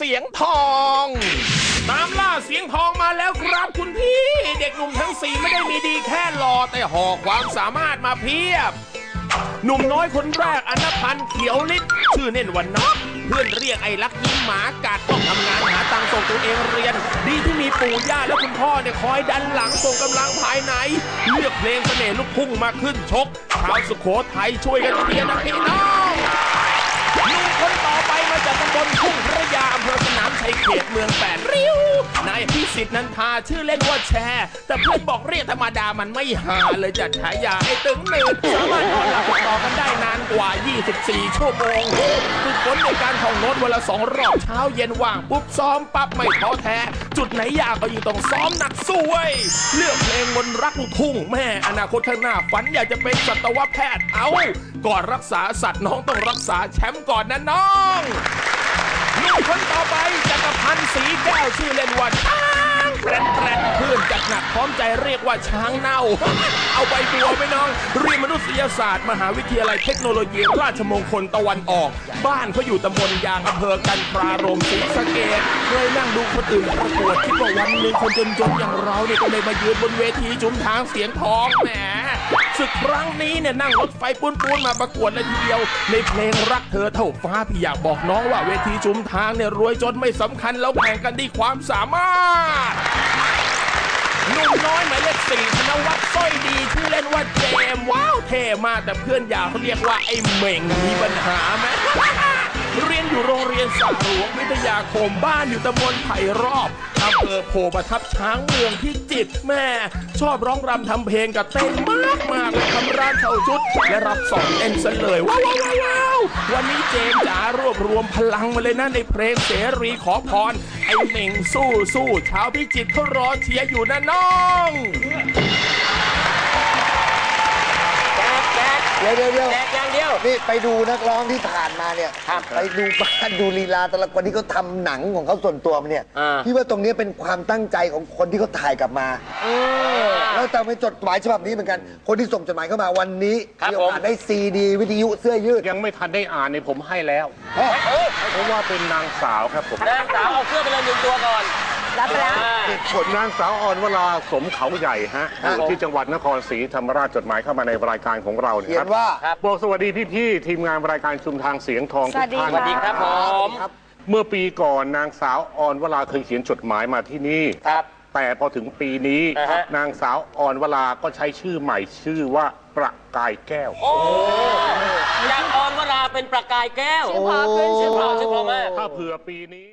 เสียงทอง ตามล่าเสียงทองมาแล้วครับคุณพี่ เด็กหนุ่มทั้งสี่ไม่ได้มีดีแค่หล่อแต่ห่อความสามารถมาเพียบ หนุ่มน้อยคนแรกอนพันธ์เขียวลิศชื่อเน่นวันน็อกเพื่อนเรียกไอ้ลักยิ้มหมากัดต้องทำงานหาตังค์ส่งตัวเองเรียน ดีที่มีปู่ย่าและคุณพ่อเนี่ยคอยดันหลังส่งกำลังภายใน เลือกเพลงเสน่ห์ลูกทุ่งมาขึ้นชกชาวสุโขทัยช่วยกันเชียร์นะพี่น้อง จากตำบลทุ่งพระยาอำเภอสนามชัยเขตเมืองแปด พิสิทธิ์นันทาชื่อเล่นว่าแชร์ แต่เพื่อนบอกเรียกธรรมดามันไม่หาเลยจัดฉายาไอ้ตึงหนืดสามารถนอนหลับต่อกันได้นานกว่า 24 ชั่วโมงฝึกฝนในการท่องโน้ตวันละสองรอบเช้าเย็นว่างปุ๊บซ้อมปั๊บไม่ท้อแท้ จุดไหนยากก็ยิ่งต้องซ้อมหนักสู้เว้ยเลือกเพลงมนรักลูกทุ่งแม่อนาคตข้างหน้าฝันอยากจะเป็นสัตวแพทย์เอาก่อนรักษาสัตว์น้องต้องรักษาแชมป์ก่อนนะน้องหนุ่มคนต่อไปจัก ใจเรียกว่าช้างเน่า เอาใบบัวไปน้องเรียนมนุษยศาสตร์ มหาวิทยาลัยเทคโนโลยีราชมงคลตะวันออก บ้านเขาอยู่ตำบลยางอำเภอกันทรารมศรีสะเกดเคยนั่งดูคนอื่นประกวดคิดว่าวันหนึ่งคนจนๆอย่างเราเนี่ยก็เลยมายืนบนเวทีจุมทางเสียงทองแหมศึกครั้งนี้เนี่ยนั่งรถไฟปูนๆมาประกวดเลยทีเดียว ในเพลงรักเธอเท่าฟ้าพี่อยากบอกน้องว่าเวทีชุมทางเนี่ยรวยจนไม่สำคัญแล้วแข่งกันที่ความสามารถ หนุ่มน้อยหมายเลขสี่ธนวัฒน์สร้อยดีชื่อเล่นว่าเจมส์ว้าวเท่มากแต่เพื่อนอยากเรียกว่าไอ้เหม่งมีปัญหาไหม เรียนอยู่โรงเรียนสาหลวงวิทยาคมบ้านอยู่ตำบลไผ่รอบอำเภอโพประทับช้างเมืองพิจิตรแม่ ชอบร้องรำทำเพลงกับเต้นมากมากๆเลยทำร้านเช่าชุด และรับสอนเอ็นซะเลยว้าวว้าวว้าว วันนี้เจมจ๋ารวบรวมพลังมาเลยนะในเพลงเสรีขอพร ไอ้เหม่งสู้สู้ชาวพิจิตรเขารอเชียร์อยู่นะน้อง ดี๋ยวเดี๋ยวเดี๋ยวแจ๊กอย่างเดียว นี่ไปดูนักร้องที่ผ่านมาเนี่ยครับไปดูบ้านดูลีลาแต่ละคนที่เขาทำหนังของเขาส่วนตัวมาเนี่ยอ่า พี่ว่าตรงนี้เป็นความตั้งใจของคนที่เขาถ่ายกลับมา แล้วแต่ไปจดหมายฉบับนี้เหมือนกัน คนที่ส่งจดหมายเข้ามาวันนี้ครับมีโอกาสผมได้ซีดี วิทยุเสื้อยืด ยังไม่ทันได้อ่านเนี่ยผมให้แล้วเฮ้ยเพราะว่าเป็นนางสาวครับผม นางสาวเอาเสื้อไปเลยหนึ่งตัวก่อน รับไปแล้วอ่าผลนางสาวอ่อนเวลาสมเขาใหญ่ฮะอยู่ที่จังหวัดนครศรีธรรมราชจดหมายเข้ามาในรายการของเราเนี่ยเขียคนรับว่าครับบอกสวัสดีพี่ๆทีมงานรายการชุมทางเสียงทองทุกท่านสวัสดีครับผมครับเมื่อปีก่อนนางสาวอ่อนเวลาเคยเขียนจดหมายมาที่นี่ครับแต่พอถึงปีนี้อ่าฮะนางสาวอ่อนเวลาก็ใช้ชื่อใหม่ชื่อว่าประกายแก้วโอ้จากออนวราเป็นประกายแก้วชื่อเพราะขึ้นชื่อเพราะชื่อเพราะมากถ้าเผื่อปีนี้